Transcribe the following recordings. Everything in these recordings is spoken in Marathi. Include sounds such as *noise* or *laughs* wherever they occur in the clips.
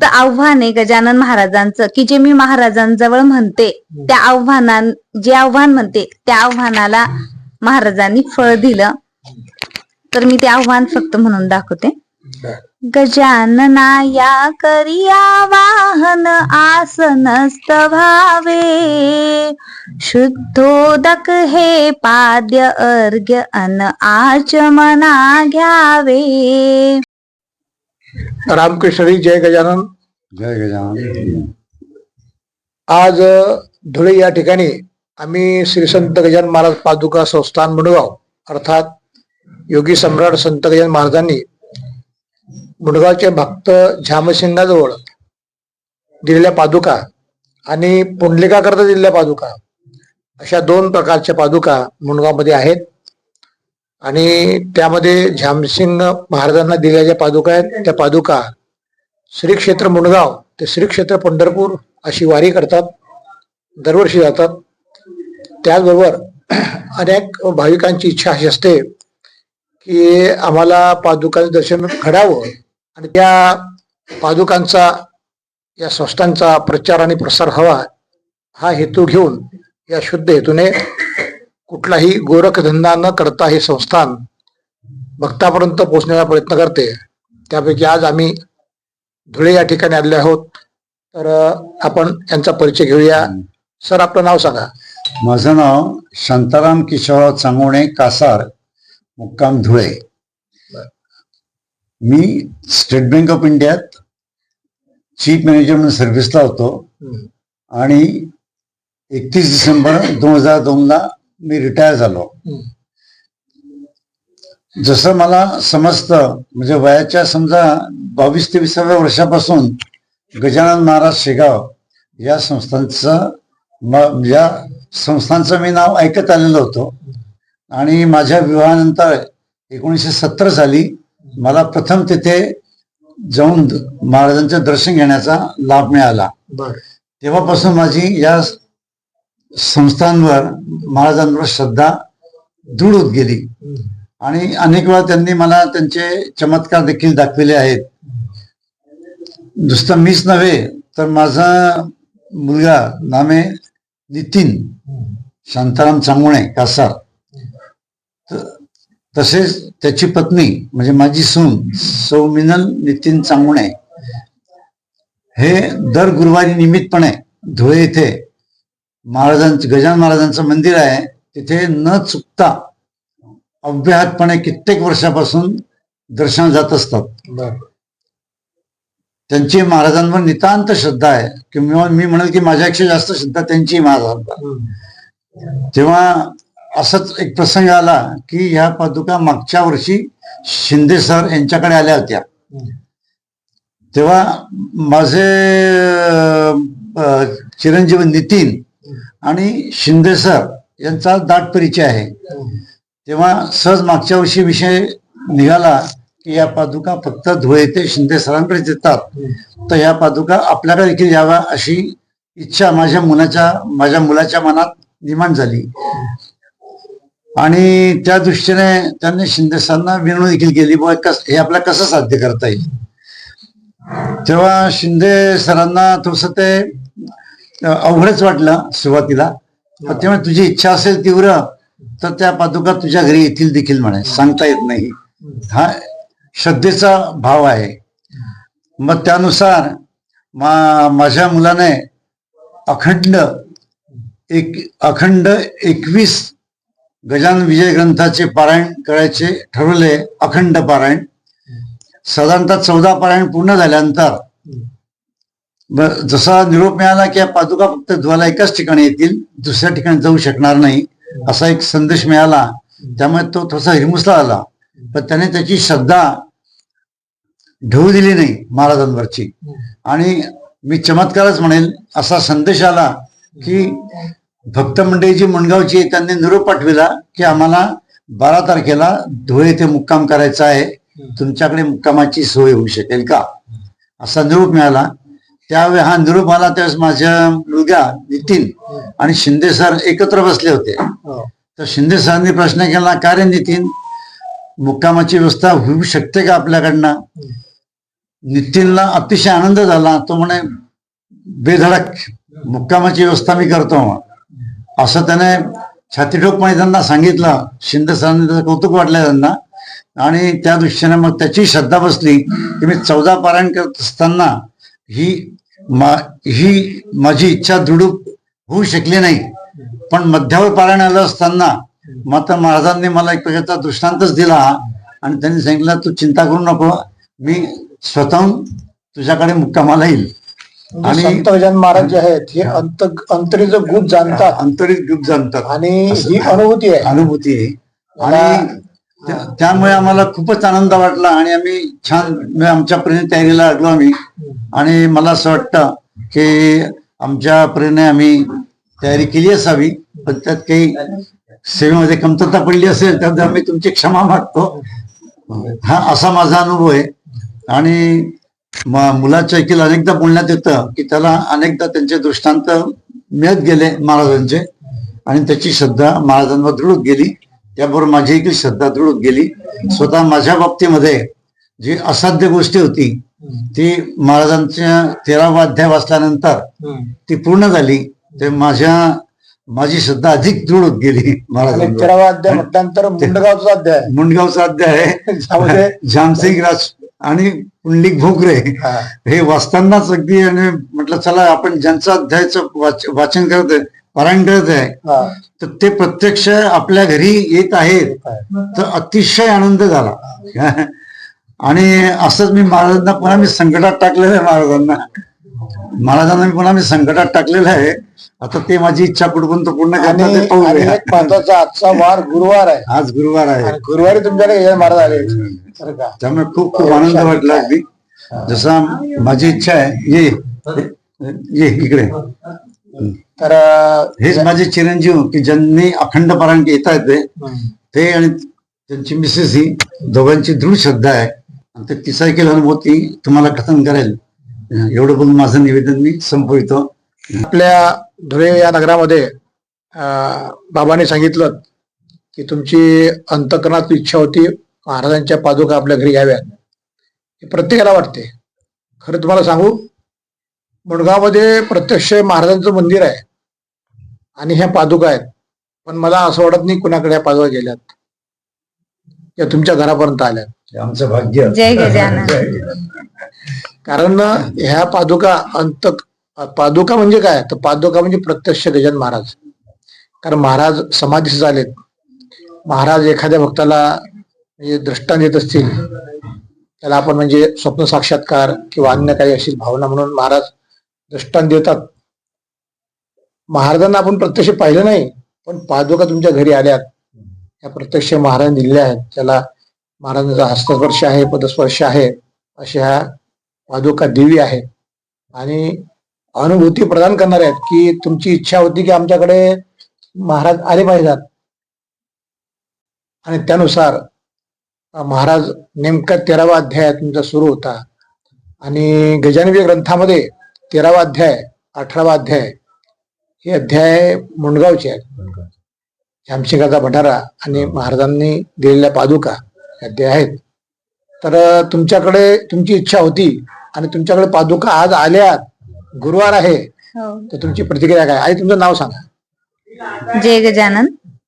फक्त आव्हान आहे गजानन महाराजांचं की जे मी महाराजांजवळ म्हणते त्या आव्हानां जे आव्हान म्हणते त्या आव्हानाला महाराजांनी फळ दिलं. तर मी ते आव्हान फक्त म्हणून दाखवते. गजानना या करिया वाहन आसनस्त भावे शुद्धोदक हे पाद्य अर्घ्य अन आचमना घ्यावे. रामकृष्ण जय गजानन. जय गजानन. आज धुळे या ठिकाणी आम्ही श्री संत गजानन महाराज पादुका संस्थान मुंडगाव अर्थात योगी सम्राट संत गजानन महाराजांनी मुंडगावचे भक्त झामसिंगाजवळ दिलेल्या पादुका आणि पुंडलिकाकरता दिलेल्या पादुका अशा दोन प्रकारच्या पादुका मुंडगावमध्ये आहेत. आणि त्यामध्ये झामसिंग महाराजांना दिलेल्या ज्या पादुका आहेत त्या पादुका श्री क्षेत्र मुंडगाव ते श्री क्षेत्र पंढरपूर अशी वारी करतात दरवर्षी जातात. त्याचबरोबर अनेक भाविकांची इच्छा अशी असते की आम्हाला पादुकांचं दर्शन घडावं आणि त्या पादुकांचा या संस्थांचा प्रचार आणि प्रसार हवा हा हेतू घेऊन या शुद्ध हेतूने कुठलाही गोरखधंदा न करता हे संस्थान भक्तापर्यंत पोहोचण्याचा प्रयत्न करते. त्यापैकी आज आम्ही धुळे या ठिकाणी आलेले आहोत. तर आपण यांचा परिचय घेऊया. सर आपलं नाव सांगा. माझं नाव शांताराम किशोरराव चांगोणे कासार मुक्काम धुळे. मी स्टेट बँक ऑफ इंडियात चीफ मॅनेजर म्हणून सर्व्हिसला होतो. आणि एकतीस डिसेंबर दोन हजार दोन ला मी रिटायर झालो. जसं मला समजतं म्हणजे वयाच्या समजा बावीस तेविसाव्या वर्षापासून गजानन महाराज शेगाव या संस्थांचं या संस्थांचं मी नाव ऐकत आलेलो होतो. आणि माझ्या विवाहानंतर एकोणीसशे सत्तर साली मला प्रथम तिथे जाऊन महाराजांचं दर्शन घेण्याचा लाभ मिळाला. तेव्हापासून माझी या संस्थांवर महाराजांवर श्रद्धा दृढ होत गेली. आणि अनेक वेळा त्यांनी मला त्यांचे चमत्कार देखील दाखविले आहेत. नुसतं मीच नव्हे तर माझा मुलगा नामे नितीन शांताराम चांगुणे कासार. त- तसेच त्याची पत्नी म्हणजे माझी सून सौ मिनल नितीन चांगुणे. हे दर गुरुवारी नियमितपणे धुळे येथे महाराजांचं गजानन महाराजांचं मंदिर आहे. तिथे न चुकता अव्याहतपणे कित्येक वर्षापासून दर्शन जात असतात. त्यांची महाराजांवर नितांत श्रद्धा आहे. किंवा मी म्हणेल की माझ्यापेक्षा जास्त श्रद्धा त्यांची महाराजांवर. तेव्हा असंच एक प्रसंग आला की ह्या पादुका मागच्या वर्षी शिंदे सर यांच्याकडे आल्या होत्या. तेव्हा माझे चिरंजीव नितीन आणि शिंदे सर यांचा दाट परिचय आहे. तेव्हा सहज मागच्या वर्षी विषय निघाला की या पादुका फक्त धुळे ते शिंदे सरांकडे देतात. तर या पादुका आपल्याकडे देखील याव्या अशी इच्छा माझ्या मुलाच्या माझ्या मुलाच्या मनात निर्माण झाली. आणि त्या दृष्टीने त्यांनी शिंदे सरांना विनवणी देखील केली बुवा कस हे आपल्याला कसं साध्य करता येईल? तेव्हा शिंदे सरांना थोडस ते अवघडच वाटलं सुरुवातीला. तेव्हा तुझी इच्छा असेल तीव्र तर त्या पादुका तुझ्या घरी येतील देखील म्हणे. सांगता येत नाही. हा श्रद्धेचा भाव आहे. मग त्यानुसार मा माझ्या मुलाने अखंड एक अखंड एकवीस गजानन विजय ग्रंथाचे पारायण करायचे ठरवले. अखंड पारायण. साधारणतः चौदा पारायण पूर्ण झाल्यानंतर जसा निरोप मिळाला की या पादुका फक्त धुवायला एकाच ठिकाणी येतील दुसऱ्या ठिकाणी जाऊ शकणार नाही असा एक संदेश मिळाला. त्यामुळे तो थोडासा हिरमुसला आला. पण त्याने त्याची श्रद्धा ढवू दिली नाही महाराजांवरची. आणि मी चमत्कारच म्हणेल असा संदेश आला की भक्त मंडळी जी मुंडगावची त्यांनी निरोप पाठविला की आम्हाला बारा तारखेला धुळे येथे मुक्काम करायचा आहे. तुमच्याकडे मुक्कामाची सोय होऊ शकेल का? असा निरोप मिळाला. त्यावेळी हा निरोप आला त्यावेळेस माझ्या मुलगा नितीन आणि शिंदे सर एकत्र बसले होते. हो. तर शिंदे सरांनी प्रश्न केला का रे नितीन? मुक्कामाची व्यवस्था होऊ शकते का आपल्याकडनं? नितीनला अतिशय आनंद झाला. तो म्हणे बेधडक मुक्कामाची व्यवस्था मी करतो. असं त्याने छातीठोकपणे त्यांना सांगितलं. शिंदे सरांनी त्याचं कौतुक वाटलं त्यांना. आणि त्या दृष्टीने मग त्याची श्रद्धा बसली की मी चौदा पारायण करत असताना ही मा ही माझी इच्छा दृढ होऊ शकली नाही. पण मध्यावर पारायण आलं असताना मात्र महाराजांनी मला एक प्रकारचा दृष्टांतच दिला आणि त्यांनी सांगितलं तू चिंता करू नको मी स्वतःहून तुझ्याकडे मुक्कामाला येईल. म्हणजे आणि- संत महाराज जे आहेत हे अंत अंतरीचं गुण जाणतात. अंतरित ग्रुप जाणतात. आणि ही अनुभूती आहे. अनुभूती आहे. आणि त्यामुळे आम्हाला खूपच आनंद वाटला आणि आम्ही छान आमच्या परीने तयारीला लागलो आम्ही. आणि मला असं वाटतं की आमच्या परीने आम्ही तयारी केली असावी पण त्यात काही सेवेमध्ये कमतरता पडली असेल तर आम्ही तुमची क्षमा मागतो. हा असा माझा अनुभव आहे. आणि मुलाच्या ऐकीला अनेकदा बोलण्यात येतं की त्याला अनेकदा त्यांचे दृष्टांत मिळत गेले महाराजांचे. आणि त्याची श्रद्धा महाराजांवर दृढ गेली. त्याबरोबर माझी देखील श्रद्धा दृढ गेली. स्वतः माझ्या बाबतीमध्ये जी असाध्य गोष्टी होती ती महाराजांच्या तेरावा अध्याय वाचल्यानंतर ती पूर्ण झाली. ते माझ्या माझी श्रद्धा अधिक दृढ होत गेली तेरावा अध्याय म्हटल्यानंतर मुंडगावचा अध्याय. आहे. *laughs* मुंडगावचा अध्याय आहे. जामसिंग राज आणि पुंडलिक भोगरे हा. वाचतानाच अगदी आणि म्हटलं चला आपण ज्यांचं अध्यायाचं वाच- वाचन करत करत आहे. तर ते प्रत्यक्ष आपल्या घरी येत आहेत. तर अतिशय आनंद झाला. आणि असंच मी महाराजांना पुन्हा मी संकटात टाकलेलं आहे महाराजांना. महाराजांना मी पुन्हा मी संकटात टाकलेलं आहे. आता ते माझी इच्छा कुठपर्यंत पूर्ण एक महत्त्वाचा आजचा वार गुरुवार आहे. आज गुरुवार आहे. गुरुवारी तुमच्याकडे महाराज आले. त्यामुळे खूप खूप आनंद वाटला अगदी. जसा माझी इच्छा आहे ये. ये इकडे. तर हेच माझे चिरंजीव की ज्यांनी अखंड पारायण येते ते आणि त्यांची मिसेस ही दोघांची दृढ श्रद्धा आहे. आणि ते तिचा देखील अनुभव ती तुम्हाला कथन करेल. एवढं बोलून माझं निवेदन मी संपवितो. आपल्या धुळे या नगरामध्ये बाबांनी सांगितलं की तुमची अंतकरणात इच्छा होती महाराजांच्या पादुका आपल्या घरी घ्याव्यात. हे प्रत्येकाला वाटते. खरं तुम्हाला सांगू मुळगावमध्ये प्रत्यक्ष महाराजांचं मंदिर आहे. आणि ह्या पादुका आहेत. पण मला असं वाटत नाही कुणाकडे ह्या पादुका गेल्यात. या तुमच्या घरापर्यंत आल्यात. हे आमचं भाग्य. जय गजानन. कारण ह्या पादुका अंत पादुका म्हणजे काय? तर पादुका म्हणजे प्रत्यक्ष गजानन महाराज. कारण महाराज समाधीस झालेत. महाराज एखाद्या भक्ताला म्हणजे दृष्टांत देत असतील. त्याला आपण म्हणजे स्वप्न साक्षात्कार किंवा अन्य काही अशी भावना म्हणून महाराज दृष्टांत देतात. महाराजांना आपण प्रत्यक्ष पाहिलं नाही पण पादुका तुमच्या घरी आल्यात. या प्रत्यक्ष महाराज दिलेल्या आहेत. त्याला महाराजांचा हस्तस्पर्श आहे पदस्पर्श आहे अशा ह्या पादुका देवी आहे आणि अनुभूती प्रदान करणार आहेत की तुमची इच्छा होती की आमच्याकडे महाराज आले पाहिजेत. आणि त्यानुसार महाराज नेमका तेरावा अध्याय तुमचा सुरू होता. आणि गजानवी ग्रंथामध्ये तेरावा अध्याय अठरावा अध्याय हे अध्याय मुंडगावचे आहेत. जामशिकाचा भंडारा आणि महाराजांनी दिलेल्या पादुका हे अध्याय आहेत. तर तुमच्याकडे तुमची इच्छा होती आणि तुमच्याकडे पादुका आज आल्यात. गुरुवार आहे. हो. तर तुमची प्रतिक्रिया काय? आई तुमचं नाव सांगा. जय गजानन.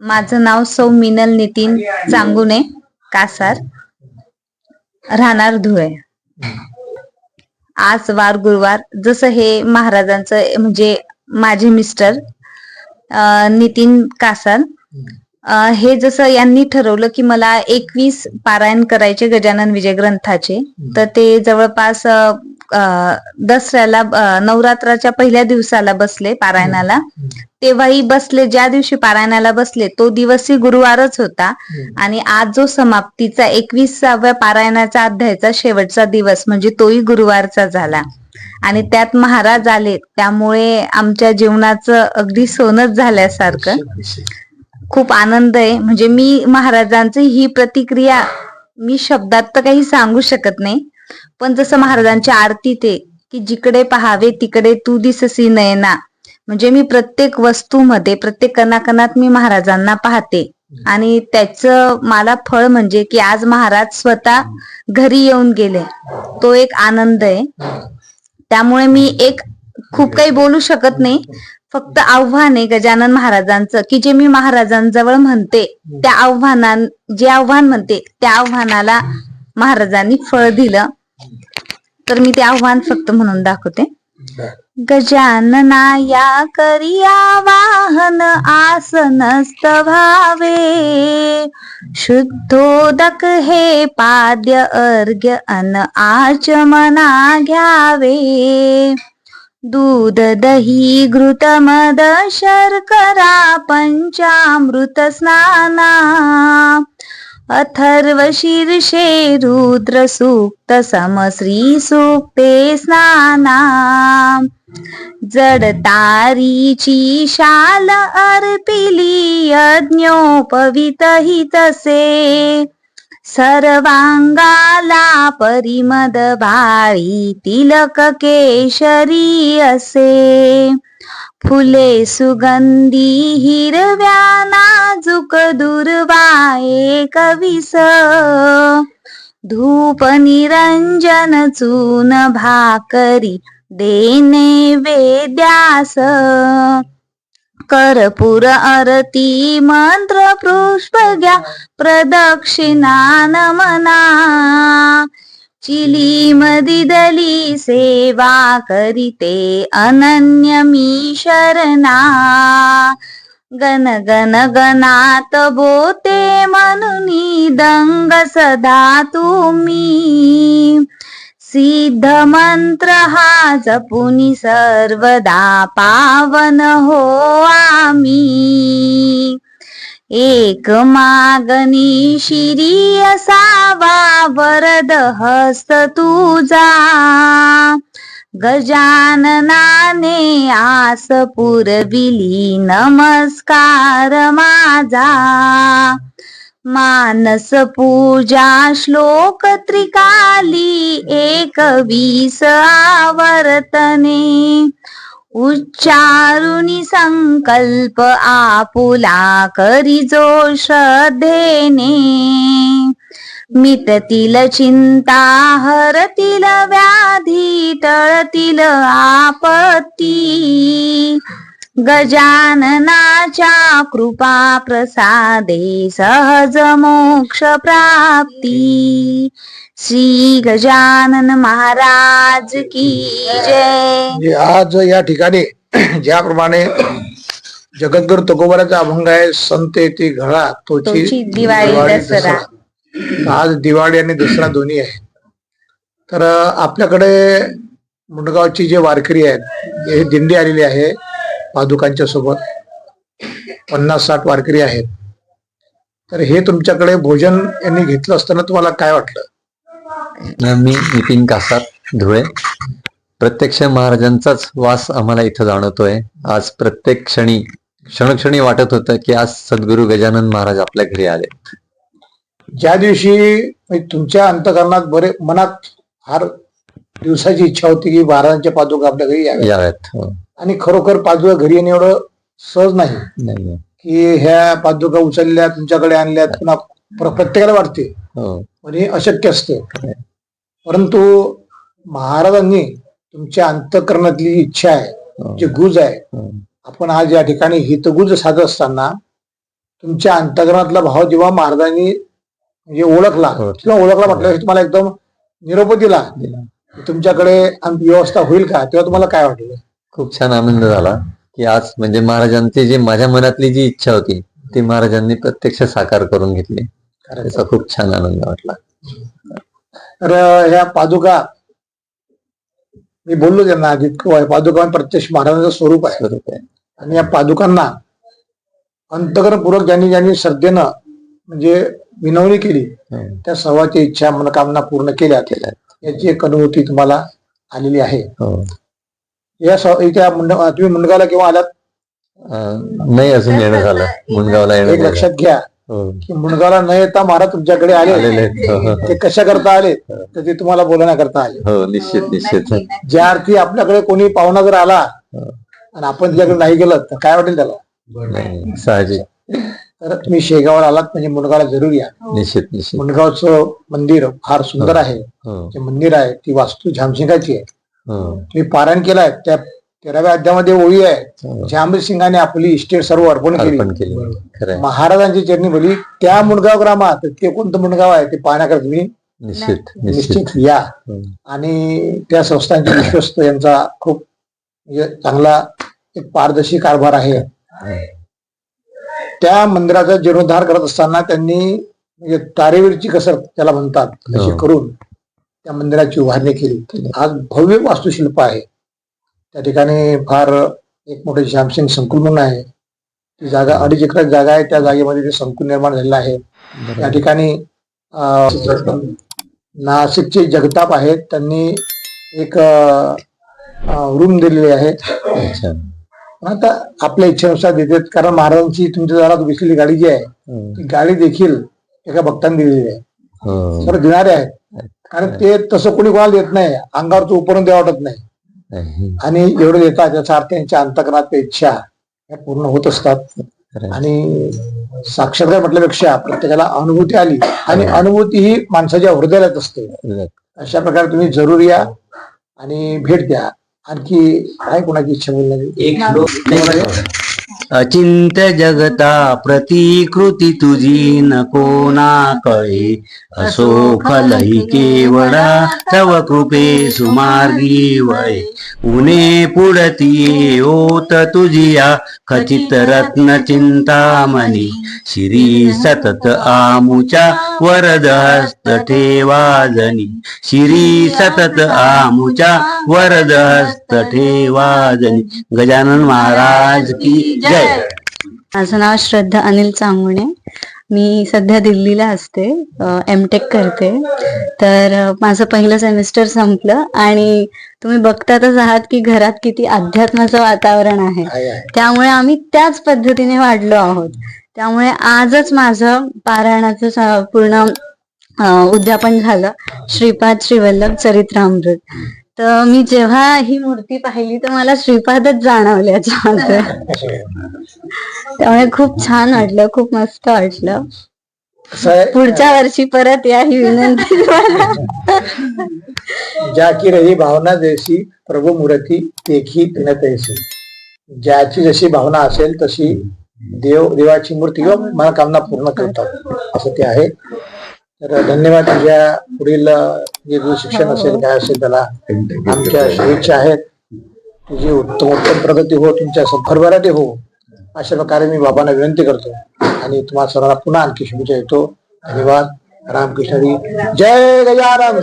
माझं नाव सौ मिनल नितीन चांगुने कासार राहणार धुळे. आज वार गुरुवार जसं हे महाराजांचं म्हणजे माझे मिस्टर नितीन कासार हे जसं यांनी ठरवलं की मला एकवीस पारायण करायचे गजानन विजय ग्रंथाचे तर ते जवळपास दसऱ्याला नवरात्राच्या पहिल्या दिवसाला बसले पारायणाला. तेव्हाही बसले ज्या दिवशी पारायणाला बसले तो दिवसही गुरुवारच होता. आणि आज जो समाप्तीचा एकविसाव्या पारायणाचा अध्यायचा शेवटचा दिवस म्हणजे तोही गुरुवारचा झाला. आणि त्यात महाराज आले त्यामुळे आमच्या जीवनाचं अगदी सोनच झाल्यासारखं. खूप आनंद आहे. म्हणजे मी महाराजांची ही प्रतिक्रिया मी शब्दात तर काही सांगू शकत नाही. पण जसं महाराजांच्या आरतीत आहे की जिकडे पहावे तिकडे तू दिससी नयना. म्हणजे मी प्रत्येक वस्तूमध्ये प्रत्येक कणाकणात मी महाराजांना पाहते. आणि त्याचं मला फळ म्हणजे की आज महाराज स्वतः घरी येऊन गेले. तो एक आनंद आहे. त्यामुळे मी एक खूप काही बोलू शकत नाही. फक्त आव्हान आहे गजानन महाराजांचं की जे मी महाराजांजवळ म्हणते त्या आव्हानां जे आव्हान म्हणते त्या आव्हानाला महाराजांनी फळ दिलं. तर मी ते आव्हान फक्त म्हणून दाखवते. गजानना या करिया वाहन आसनस्त भावे। शुद्धोदक हे पाद्य अर्घ्य अन आचमना घ्यावे। दूध दही घृत मद शर्करा पंचामृत स्नाना। अथर्व शीर्षे रुद्र सूक्त समश्री सूक्ते स्नाना। जडतारीची शाल अर्पिली यज्ञोपवित तसे सर्वांगाला परिमद भाळी तिलक केशरी असे. फुले सुगंधी हिरव्या नाजूक दुर्वा एक विस. धूप निरंजन चून भाकरी देणे वेद्यास. कर्पूर आरती मंत्र पुष्प घ्या प्रदक्षिणा नमना चिली मदिदली सेवा करीते अनन्य मी शरणा. गण गण गणात बोते म्हणून दंग सदा तुम्ही. सिद्ध मंत्र हा जपुनी सर्वदा पावन हो आम्ही. एक मागणी शिरी असावा वरद हस्त तुझा. गजाननाने आस पुरविली नमस्कार माझा. मानस पूजा श्लोक त्रिकाली एक वीस आवर्तने. उच्चारुणी संकल्प आपुला करी जो श्रद्धेने. मिटतील चिंता हरतील व्याधी टळतील आपत्ती. गजाननाच्या कृपा प्रसादे सहज मोक्ष प्राप्ती. श्री गजानन महाराज की जय. आज या ठिकाणी ज्याप्रमाणे जगद्गुरु तुकोबाराचा अभंग आहे संत येते घरा तोची दिवाळी दसरा. आज दिवाळी आणि दसरा दोन्ही आहे तर आपल्याकडे मुंडगावची जे वारकरी आहेत हे दिंडी आलेली आहे. पादुकांच्या सोबत पन्नास साठ वारकरी आहेत. तर हे तुमच्याकडे भोजन यांनी घेतलं असताना तुम्हाला काय वाटलं? मी नितीन कासार धुळे. प्रत्यक्ष महाराजांचाच वास आम्हाला इथं जाणवतोय. आज प्रत्येक क्षणी क्षणोक्षणी वाटत होतं की आज सद्गुरू गजानन महाराज आपल्या घरी आले. ज्या दिवशी तुमच्या अंतकरणात बरे मनात फार दिवसाची इच्छा होती की महाराजांच्या पादुका आपल्या घरी याव्या याव्यात हो. आणि खरोखर पादुका घरी येणे एवढं सहज नाही. की ह्या पादुका उचलल्या तुमच्याकडे आणल्यात पुन्हा प्र- प्रत्येकाला वाटते. हो. म्हणजे अशक्य असते. परंतु महाराजांनी तुमच्या अंतकरणातली इच्छा आहे हो, जे गुज आहे. हो. आपण आज या ठिकाणी हितगुज साधत असताना तुमच्या अंतकरणातला भाव जेव्हा महाराजांनी म्हणजे ओळखला. किंवा ओळखला म्हटलं तुम्हाला एकदम निरोप दिला. तुमच्याकडे व्यवस्था होईल का? तेव्हा तुम्हाला काय वाटलं? खूप छान आनंद झाला की आज म्हणजे महाराजांची जी माझ्या मनातली जी इच्छा होती ती महाराजांनी प्रत्यक्ष साकार करून घेतली. त्याचा खूप छान आनंद वाटला. तर ह्या पादुका मी बोललो त्यांना आधी की पादुका प्रत्यक्ष महाराजांचं स्वरूप आहे. स्वरूप आहे. आणि या पादुकांना अंतकरणपूर्वक ज्यांनी ज्यांनी श्रद्धेनं म्हणजे विनवणी केली हो. त्या सर्वांची इच्छा मनोकामना पूर्ण केल्या. केल्या. याची एक अनुभूती तुम्हाला आलेली आहे. हो. या स- इथे मुंड तुम्ही मुंडगावला केव्हा आलात? नाही अजून येणं झालं. मुंडगावला येणं एक लक्षात घ्या हो. की मुंडगावला न येता महाराज तुमच्याकडे आले. आलेले आहेत. हो, हो. ते कशा करता आले? तर ते तुम्हाला बोलण्याकरता आले. हो निश्चित निश्चित. ज्या अर्थी आपल्याकडे कोणी पाहुणा जर आला हो. आणि आपण त्याच्याकडे नाही गेलं तर काय वाटेल त्याला? नाही, साहजिक. तर तुम्ही शेगावला आलात म्हणजे मुनगावला जरूर या. निश्चित निश्चित. मुनगावचं मंदिर फार सुंदर आहे. हो. जे मंदिर आहे ती वास्तू झामसिंगाची आहे. हो तुम्ही पारायण केलाय त्या तेराव्या अध्यामध्ये ओळी आहे. हो. झामसिंगाने आपली इस्टेट सर्व अर्पण केली. महाराजांची चरणी बोली त्या मुंडगाव ग्रामात ते कोणतं मुंडगाव आहे ते पाहण्याकरता तुम्ही. निश्चित निश्चित. या. आणि त्या संस्थांचे विश्वस्त यांचा खूप म्हणजे चांगला एक पारदर्शी कारभार आहे. त्या मंदिराचा जीर्णोद्धार करत असताना त्यांनी म्हणजे तारेवरची कसरत त्याला म्हणतात तशी हो. करून त्या मंदिराची उभारणी केली. आज भव्य वास्तुशिल्प आहे. त्या ठिकाणी फार एक मोठे श्यामसिंग संकुल म्हणून आहे. ती जागा अडीच एकर जागा आहे. त्या जागेमध्ये ते संकुल निर्माण झालेलं आहे. त्या ठिकाणी नाशिकचे जगताप आहेत. त्यांनी एक रूम दिलेली आहे. आता आपल्या इच्छेनुसार देतात कारण महाराजांची तुमच्या दारात विसलेली गाडी जी आहे हो. ती गाडी देखील एका भक्तांनी दिलेली आहे. हो. तर देणारे आहेत. कारण ते तसं कोणी कोणाला देत नाही. अंगावरचं उपरून द्या वाटत नाही. आणि एवढं देतात त्याचा अर्थ त्यांच्या अंतकरणात इच्छा या पूर्ण होत असतात. आणि साक्षात्कार म्हटल्यापेक्षा प्रत्येकाला अनुभूती आली. आणि अनुभूती ही माणसाच्या हृदयात असते. अशा प्रकारे तुम्ही जरूर या आणि भेट द्या. आणखी काय कोणाची इच्छा बोलण्याची अचिंत्य जगता प्रतिकृती तुझी नको ना कळे असो फलही केवळा तव कृपे सुमार्गी वय उणे पुढती ओत तुझिया खचित रत्न चिंतामणी। श्री सतत आमुच्या वरद हस्त ठेवाजनी श्री सतत आमुच्या वरद हस्त ठेवाजनी गजानन महाराज की जय। माझं नाव श्रद्धा अनिल चांगुणे मी सध्या दिल्लीला असते एम टेक करते. तर माझं पहिलं सेमिस्टर संपलं आणि तुम्ही बघतातच आहात की घरात किती अध्यात्माचं वातावरण आहे. त्यामुळे आम्ही त्याच पद्धतीने वाढलो आहोत. त्यामुळे आजच माझं पारायणाचं पूर्ण उद्यापन झालं. श्रीपाद श्रीवल्लभ चरित्रामृत. तर मी जेव्हा ही मूर्ती पाहिली तर मला श्रीपादच जाणवले याच्यामध्ये त्यामुळे खूप छान वाटलं खूप मस्त वाटलं. पुढच्या वर्षी परत या ही विनंती मला ज्या की रही भावना जैसी प्रभू मूर्ती देखी तिने तैसी. ज्याची जशी भावना असेल तशी देव देवाची मूर्ती किंवा मनोकामना पूर्ण करतात. असं ते आहे. तर धन्यवाद. तुझ्या पुढील जे शिक्षण असेल काय असेल त्याला आमच्या शुभेच्छा आहेत. तुझी उत्तम उत्तम प्रगती हो तुमच्या भरभराटी हो अशा प्रकारे मी बाबांना विनंती करतो. आणि तुम्हाला सर्वांना पुन्हा आणखी शुभेच्छा येतो धन्यवाद. रामकृष्ण हरी. जय गजानन.